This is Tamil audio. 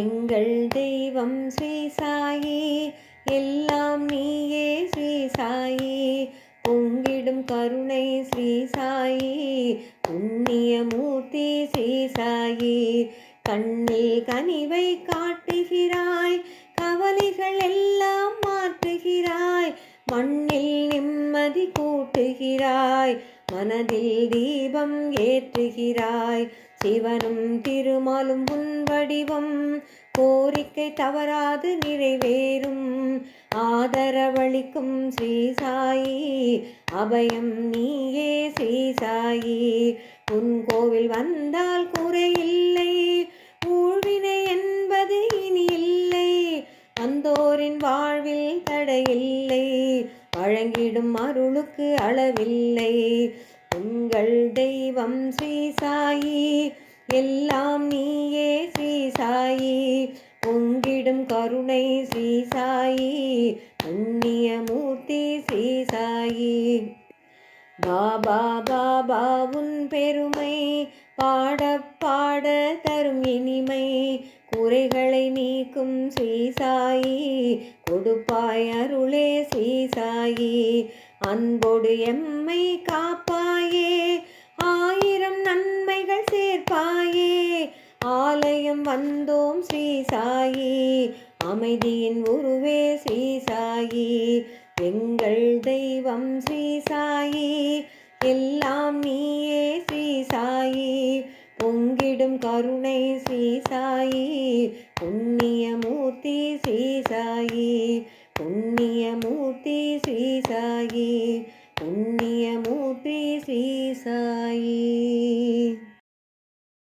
எங்கள் தெய்வம் ஸ்ரீ சாயி எல்லாம் நீயே ஸ்ரீ சாயி. பொங்கிடும் கருணை ஸ்ரீ சாயி புண்ணிய மூர்த்தி ஸ்ரீ சாயி. கண்ணில் கனிவை காட்டுகிறாய் கவலைகள் எல்லாம் மாற்றுகிறாய். மண்ணில் நிம்மதி கூட்டுகிறாய். மனதில் தீபம் ஏற்றுகிறாய். சிவனும் திருமாலும் உன் வடிவம். கோரிக்கை தவறாது நிறைவேறும். ஆதரவளிக்கும் ஸ்ரீ சாயி அபயம் நீயே ஸ்ரீ சாயி உன் கோவில் வந்தால் குறையில்லை. ஊழ்வினை என்பது இனி இல்லை. வந்தோரின் வாழ்வில் தடையில்லை. வழங்கிடும் அருளுக்கு அளவில்லை. உங்கள் தெய்வம் ஸ்ரீ சாயி எல்லாம் நீயே ஸ்ரீ சாயி பொங்கிடும் கருணை ஸ்ரீ சாயி புண்ணிய மூர்த்தி ஸ்ரீ சாயி பாபா பாபா உன் பெருமை பாட பாட தரும் இனிமை. குறைகளை நீக்கும் ஸ்ரீசாயி கொடுப்பாய் அருளே ஸ்ரீசாயி அன்போடு எம்மை காப்பாயே ஆயிரம் நன்மைகள் சேர்ப்பாயே. ஆலயம் வந்தோம் ஸ்ரீசாயி அமைதியின் உருவே ஸ்ரீசாயி எங்கள் தெய்வம் ஸ்ரீசாயி எல்லாம் நீயே ஸ்ரீசாயி பொங்கிடும் கருணை ஸ்ரீசாயி புண்ணியமூர்த்தி ஸ்ரீசாயி புண்ணியமூர்த்தி ஸ்ரீசாயி புண்ணியமூர்த்தி ஸ்ரீசாயி